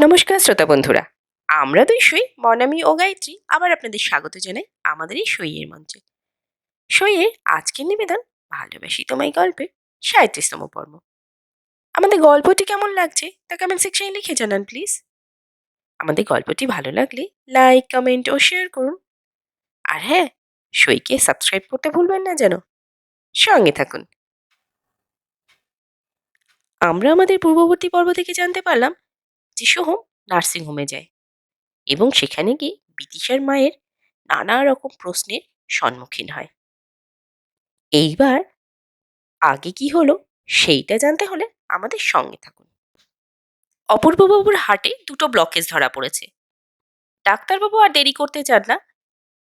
নমস্কার শ্রোতা বন্ধুরা। আমরা দুই সই, মনামি ও গায়ত্রী আবার আপনাদের স্বাগত জানাই আমাদের এই সইয়ের মঞ্চে। সইয়ের আজকের নিবেদন ভালোবাসি তোমায় গল্পের সাঁত্রিশতম পর্ব। আমাদের গল্পটি কেমন লাগছে তা কমেন্ট সেকশনে লিখে জানান প্লিজ আমাদের গল্পটি ভালো লাগলে লাইক কমেন্ট ও শেয়ার করুন। আর হ্যাঁ সইকে সাবস্ক্রাইব করতে ভুলবেন না যেন। সঙ্গে থাকুন। আমরা আমাদের পূর্ববর্তী পর্ব থেকে জানতে পারলাম যে সোহম নার্সিংহোমে যায় এবং সেখানে গিয়ে বিদিশার মায়ের নানা রকম প্রশ্নের সম্মুখীন হয়। এইবার আগে কি হলো সেইটা জানতে হলে আমাদের সঙ্গে থাকুন। অপূর্ববাবুর হাটে দুটো ব্লকেজ ধরা পড়েছে। ডাক্তারবাবু আর দেরি করতে চান না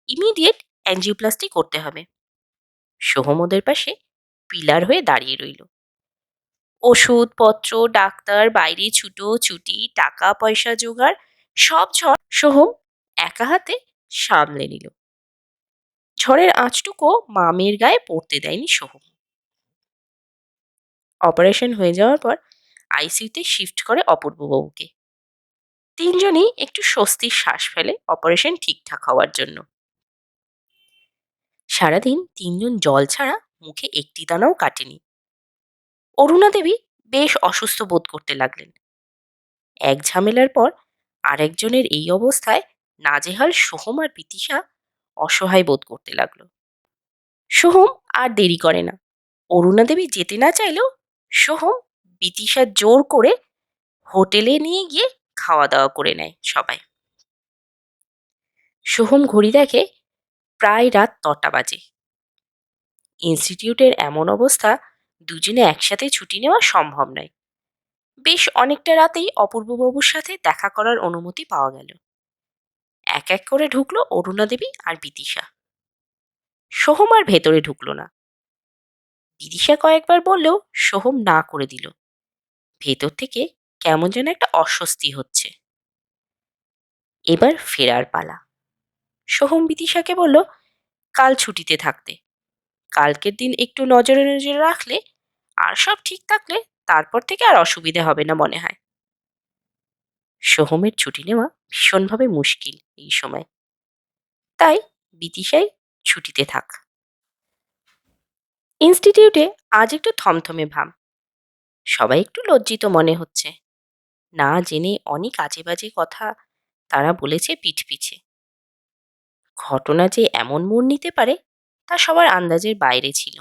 ইমিডিয়েট অ্যাঞ্জিওপ্লাস্টি করতে হবে। সোহম ওদের পাশে পিলার হয়ে দাঁড়িয়ে রইল। ওষুধপত্র, ডাক্তার, বাইরে ছুটো, ছুটি, টাকা, পয়সা জোগাড়, সব ঝড় সোহম একা হাতে সামলে নিল। ঝড়ের আঁচটুকু মামের গায়ে পড়তে দেয়নি সোহম অপারেশন হয়ে যাওয়ার পর আইসিইউতে শিফট করে অপূর্ববাবুকে। তিনজনই একটু স্বস্তির শ্বাস ফেলে অপারেশন ঠিকঠাক হওয়ার জন্য। সারাদিন তিনজন জল ছাড়া মুখে একটি দানাও কাটেনি। অরুণা দেবী বেশ অসুস্থ বোধ করতে লাগলেন। এক ঝামেলার পর আরেকজনের এই অবস্থায় নাজেহাল সোহম আর পিতিশা অসহায় বোধ করতে লাগল। সোহম আর দেরি করে না। অরুণা দেবী যেতে না চাইলেও সোহম বিতিশা জোর করে হোটেলে নিয়ে গিয়ে খাওয়া দাওয়া করে নেয় সবাই। সোহম ঘড়ি দেখে প্রায় রাত নটা বাজে। ইনস্টিটিউটের এমন অবস্থা দুজনে একসাথে ছুটি নেওয়া সম্ভব নয়। বেশ অনেকটা রাতেই অপূর্ববাবুর সাথে দেখা করার অনুমতি পাওয়া গেল। এক এক করে ঢুকলো অরুণা দেবী আর বিদিশা। সোহম আর ভেতরে ঢুকলো না। বিদিশা কয়েকবার বললেও সোহম না করে দিল। ভেতর থেকে কেমন যেন একটা অস্বস্তি হচ্ছে। এবার ফেরার পালা। সোহম বিদিশাকে বলল, কাল ছুটিতে থাকতে। কালকের দিন একটু নজরে নজরে রাখলে আর সব ঠিক থাকলে তারপর থেকে আর অসুবিধে হবে না মনে হয়। সোহমের ছুটি নেওয়া ভীষণভাবে মুশকিল এই সময়। তাই বিতিশাই ছুটিতে থাক। ইনস্টিটিউটে আজ একটু থমথমে ভাব। সবাই একটু লজ্জিত মনে হচ্ছে। না জেনে অনেক আজে বাজে কথা তারা বলেছে পিঠ পিছে। ঘটনা যে এমন মোড় নিতে পারে তা সবার আন্দাজের বাইরে ছিল।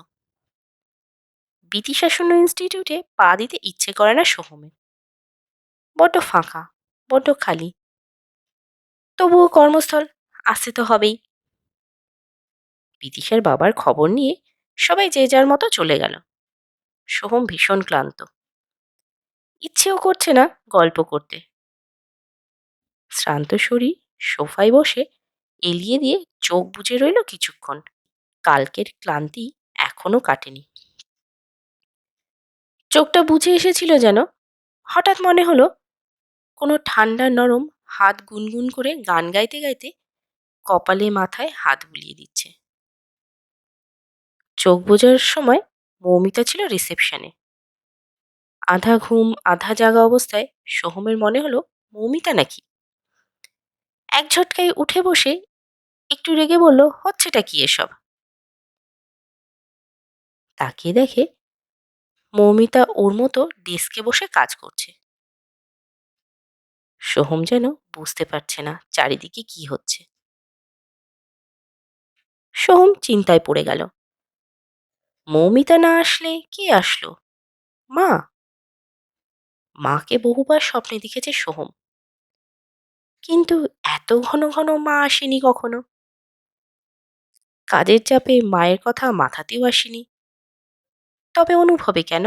বিতিশাসন ইনস্টিটিউটে পা দিতে ইচ্ছে করে না সোহমের বড্ড ফাঁকা, বড্ড খালি। তবুও কর্মস্থল আসতে তো হবেই। বিদিশার বাবার খবর নিয়ে সবাই যে যার মতো চলে গেল। সোহম ভীষণ ক্লান্ত। ইচ্ছেও করছে না গল্প করতে। শ্রান্ত শরীর, সোফায় বসে এলিয়ে দিয়ে চোখ বুজে রইল কিছুক্ষণ। কালকের ক্লান্তি এখনও কাটেনি। চোখটা বুঝে এসেছিল যেন। হঠাৎ মনে হলো, কোনো ঠান্ডা নরম হাত গুনগুন করে গান গাইতে গাইতে কপালে মাথায় হাত বুলিয়ে দিচ্ছে। চোখ বোঝার সময় মৌমিতা ছিল রিসেপশনে। আধা ঘুম, আধা জাগা অবস্থায় সোহমের মনে হলো, মৌমিতা নাকি? এক ঝটকায় উঠে বসে একটু রেগে বলল, হচ্ছেটা কি এসব? তাকে দেখে মৌমিতা ওর মতো ডেস্কে বসে কাজ করছে। সোহম যেন বুঝতে পারছে না চারিদিকে কি হচ্ছে। সোহম চিন্তায় পড়ে গেল। মৌমিতা না আসলে কে আসলো? মা। মাকে বহুবার স্বপ্নে দেখেছে সোহম। কিন্তু এত ঘন ঘন মা আসেনি কখনো? কাজের চাপে মায়ের কথা মাথাতেও আসেনি। তবে অনুভবে কেন?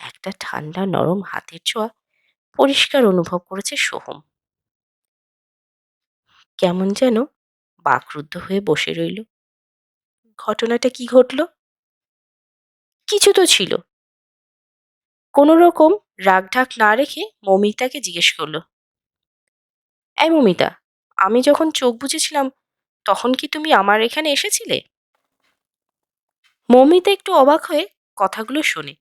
একটা ঠান্ডা, নরম হাতের ছোঁয়া পরিষ্কার অনুভব করেছে সোহম। কেমন যেন বাকরুদ্ধ হয়ে বসে রইল। ঘটনাটা কি ঘটল? কিছু তো ছিল। কোনো রকম রাগঢাক না রেখে মমিতাকে জিজ্ঞেস করল, এই মমিতা, আমি যখন চোখ বুঝেছিলাম তখন কি তুমি আমার এখানে এসেছিলে? মমিতা একটু অবাক হয়ে কথাগুলো শোনে।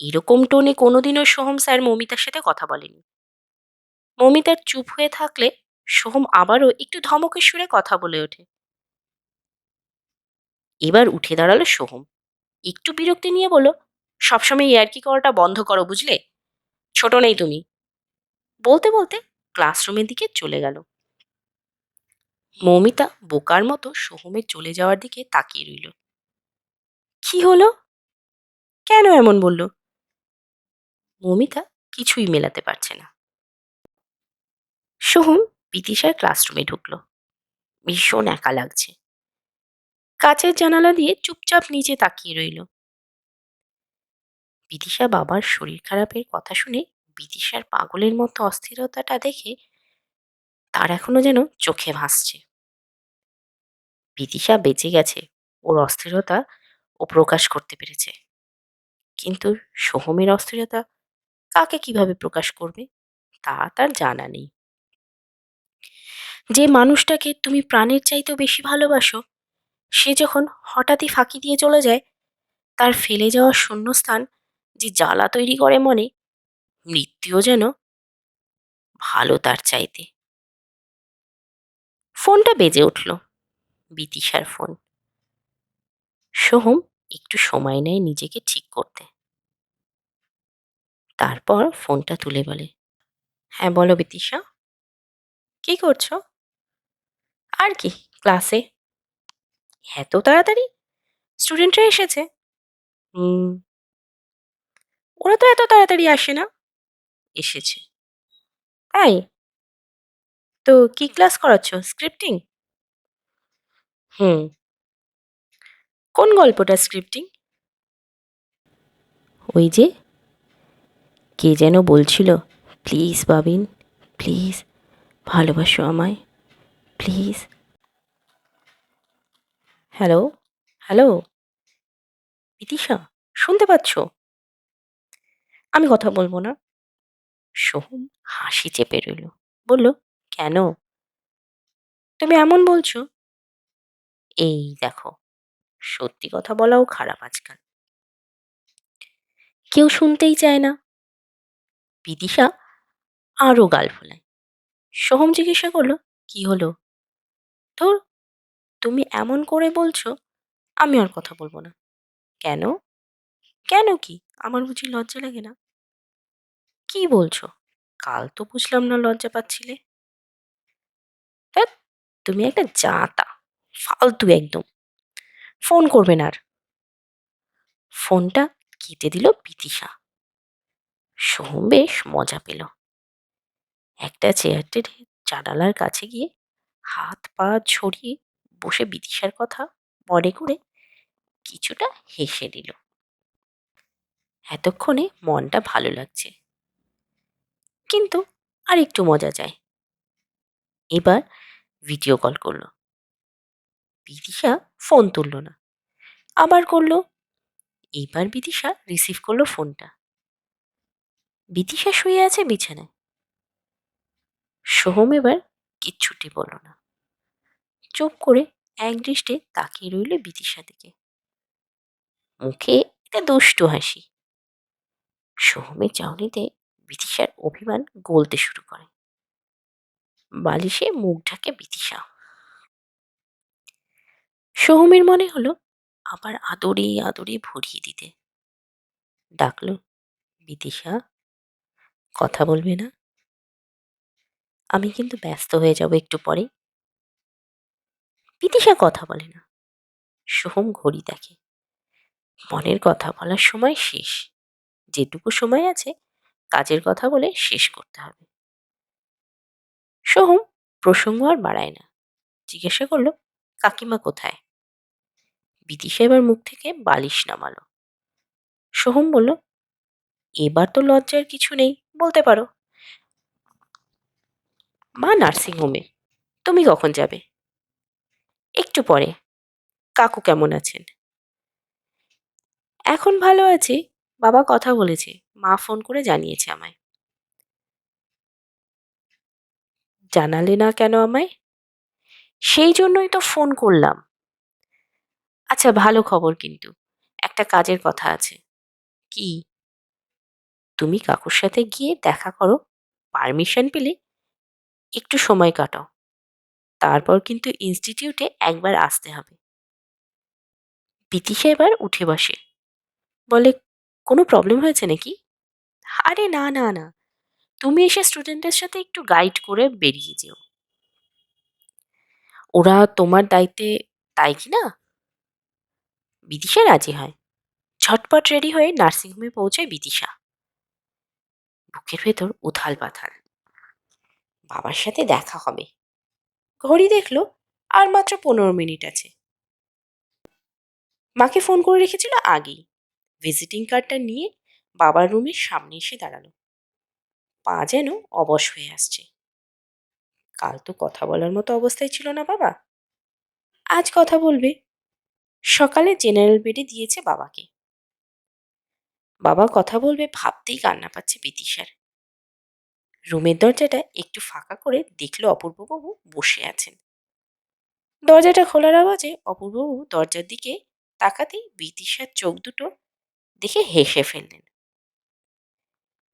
এরকম টোনে কোনোদিনও সোহম স্যার মমিতার সাথে কথা বলেনি। মমিতার চুপ হয়ে থাকলে সোহম আবারও একটু ধমকের সুরে কথা বলে ওঠে। এবার উঠে দাঁড়াল সোহম। একটু বিরক্তি নিয়ে বলল, সবসময় ইয়ার্কি করাটা বন্ধ করো বুঝলে? ছোট নেই তুমি। বলতে বলতে ক্লাসরুমের দিকে চলে গেল। মৌমিতা বোকার মতো সোহমের চলে যাওয়ার দিকে তাকিয়ে রইল। কি হলো? কেন এমন বলল? মৌমিতা কিছুই মেলাতে পারছে না। সোহম বিদিশার ক্লাসরুমে ঢুকলো। ভীষণ একা লাগছে। কাচের জানালা দিয়ে চুপচাপ নিচে তাকিয়ে রইল। বিদিশা বাবার শরীর খারাপের কথা শুনে বিদিশার পাগলের মতো অস্থিরতাটা দেখে তার এখনও যেন চোখে ভাসছে। বিদিশা বেঁচে গেছে। ওর অস্থিরতা ও প্রকাশ করতে পেরেছে। কিন্তু সোহমের অস্থিরতা কাকে কীভাবে প্রকাশ করবে, তা তার জানা নেই। যে মানুষটাকে তুমি প্রাণের চাইতেও বেশি ভালোবাসো, সে যখন হঠাৎই ফাঁকি দিয়ে চলে যায়, তার ফেলে যাওয়া শূন্যস্থান যে জ্বালা তৈরি করে মনে, মৃত্যুও যেন ভালো তার চাইতে। ফোনটা বেজে উঠল, বিতিশার ফোন। সোহম একটু সময় নেয় নিজেকে ঠিক করতে। তারপর ফোনটা তুলে বলে হ্যাঁ বলো বিতিশা কি করছ? আর কি, ক্লাসে? এত তাড়াতাড়ি? স্টুডেন্টরা এসেছে? হুম। ওরা তো এত তাড়াতাড়ি আসে না? এসেছে। তাই? তো কি ক্লাস করাচ্ছ, স্ক্রিপ্টিং? হুম। কোন গল্পটা স্ক্রিপ্টিং ওই যে, কে যেন বলছিল প্লিজ বাবিন প্লিজ ভালোবাসো আমায় প্লিজ হ্যালো হ্যালো বিদিশা শুনতে পাচ্ছ? আমি কথা বলব না। সোহম হাসি চেপে রইল, বলল, কেন? তুমি এমন বলছো? এই দেখো সত্যি কথা বলাও খারাপ আজকাল। কেউ শুনতেই চায় না। বিদিশা আরও গাল ফোলায়। সোহম জিজ্ঞাসা করল, কি হলো? ধর, তুমি এমন করে বলছো, আমি আর কথা বলব না। কেন? কেন কি? আমার বুঝি লজ্জা লাগে না। কি বলছো? কাল তো বুঝলাম না লজ্জা পাচ্ছিলে। তুমি একটা জাতা, ফালতু একদম। ফোন করবেন আর। ফোনটা কেটে দিল বিদিশা সোহম বেশ মজা পেল। একটা চেয়ার টেনে জানালার কাছে গিয়ে হাত পা ছড়িয়ে বসে বিদিশার কথা মনে করে কিছুটা হেসে দিল এতক্ষণে মনটা ভালো লাগছে। কিন্তু আর একটু মজা চাই। এবার ভিডিও কল করল। বিদিশা ফোন তুললো না। আবার করল এবার বিদিশা রিসিভ করল ফোনটা বিদিশা শুয়ে আছে বিছানায়। সোহম এবার কিচ্ছুটি বলল না। চুপ করে এক দৃষ্টে তাকিয়ে রইল বিদিশা দিকে। মুখে একটা দুষ্টু হাসি। সোহমের চাউনিতে বিদিশার অভিমান গলতে শুরু করে। বালিশে মুখ ঢাকে বিদিশা সোহমের মনে হলো, আবার আদরে আদরে ভরিয়ে দিতে। ডাকলো, বিদিশা, কথা বলবে না। আমি কিন্তু ব্যস্ত হয়ে যাব একটু পরে। বিদিশা কথা বলে না। সোহম ঘড়ি দেখে। মনের কথা বলার সময় শেষ। যেটুকু সময় আছে, কাজের কথা বলে শেষ করতে হবে। সোহম প্রসঙ্গ আর বাড়ায় না। জিজ্ঞাসা করল কাকিমা কোথায়? বিদিশা এবার মুখ থেকে বালিশ নামালো। সোহম বলল, এবার তো লজ্জার কিছু নেই, বলতে পারো। মা নার্সিং হোমে তুমি কখন যাবে? একটু পরে। কাকু কেমন আছেন? এখন ভালো আছি, বাবা কথা বলেছে, মা ফোন করে জানিয়েছে আমায়। জানালে না কেন আমায়? সেই জন্যই তো ফোন করলাম। আচ্ছা ভালো খবর কিন্তু। একটা কাজের কথা আছে। কি? তুমি কাকুর সাথে গিয়ে দেখা করো। পারমিশন পেলে একটু সময় কাটাও। তারপর কিন্তু ইনস্টিটিউটে একবার আসতে হবে। বিতিশা এবার উঠে বসে। বলে, কোনো প্রবলেম হয়েছে নাকি? আরে না না না। তুমি এসে স্টুডেন্টের সাথে একটু গাইড করে বেরিয়ে যেও। ওরা তোমার দায়িত্বে তাই কি না? বিদিশা রাজি হয়। ঝটপট রেডি হয়ে নার্সিংহোমে পৌঁছায় বিদিশা। বুকের ভেতর উথাল পাথাল। বাবার সাথে দেখা হবে। ঘড়ি দেখল আর মাত্র পনেরো মিনিট আছে। মাকে ফোন করে রেখেছিল আগেই। ভিজিটিং কার্ডটা নিয়ে বাবার রুমের সামনে এসে দাঁড়াল। পা যেন অবশ হয়ে আসছে। কাল তো কথা বলার মতো অবস্থায় ছিল না বাবা। আজ কথা বলবে। সকালে জেনারেল বেডে দিয়েছে বাবাকে। বাবা কথা বলবে ভাবতেই কান্না পাচ্ছে বিতিশার রুমের দরজাটা একটু ফাঁকা করে দেখল অপূর্ববাবু বসে আছেন। দরজাটা খোলার আওয়াজে অপূর্ববাবু দরজার দিকে তাকাতেই বিদিশার চোখ দুটো দেখে হেসে ফেললেন।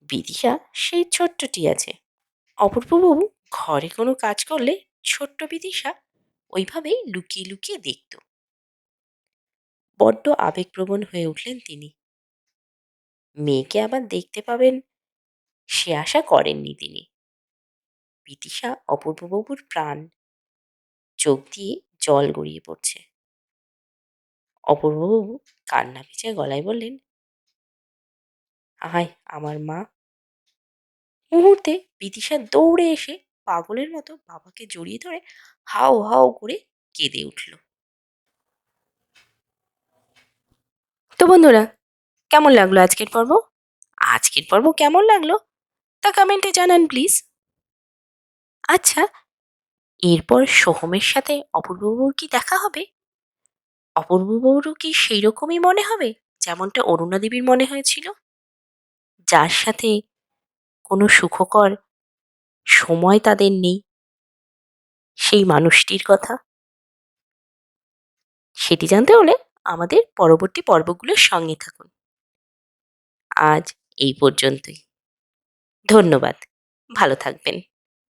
বিদিশা, সেই ছোট্টটি আছে। অপূর্ববাবু ঘরে কোনো কাজ করলে ছোট্ট বিদিশা ওইভাবেই লুকিয়ে লুকিয়ে দেখত। বড্ড আবেগপ্রবণ হয়ে উঠলেন তিনি। মেয়েকে আবার দেখতে পাবেন, সে আশা করেননি তিনি। বিদিশা অপূর্ববাবুর প্রাণ চোখ দিয়ে জল গড়িয়ে পড়ছে। অপূর্ববাবু কান্না ভেজা গলায় বললেন, আয়, আমার মা। মুহূর্তে বিদিশা দৌড়ে এসে পাগলের মতো বাবাকে জড়িয়ে ধরে হাও হাও করে কেঁদে উঠল। তো বন্ধুরা, কেমন লাগল আজকের পর্ব? আজকের পর্ব কেমন লাগল? তা কমেন্টে জানান প্লিজ। আচ্ছা এরপর সোহমের সাথে অপূর্ববাবুর কি দেখা হবে? অপূর্ববাবুরও কি সেই রকমই মনে হবে যেমনটা অরুণা দেবীর মনে হয়েছিল? যার সাথে কোনো সুখকর সময় তাদের নেই। সেই মানুষটির কথা। সেটি জানতে হলে আমাদের পরবর্তী পর্বগুলোর সঙ্গে থাকুন। আজ এই পর্যন্তই। ধন্যবাদ। ভালো থাকবেন।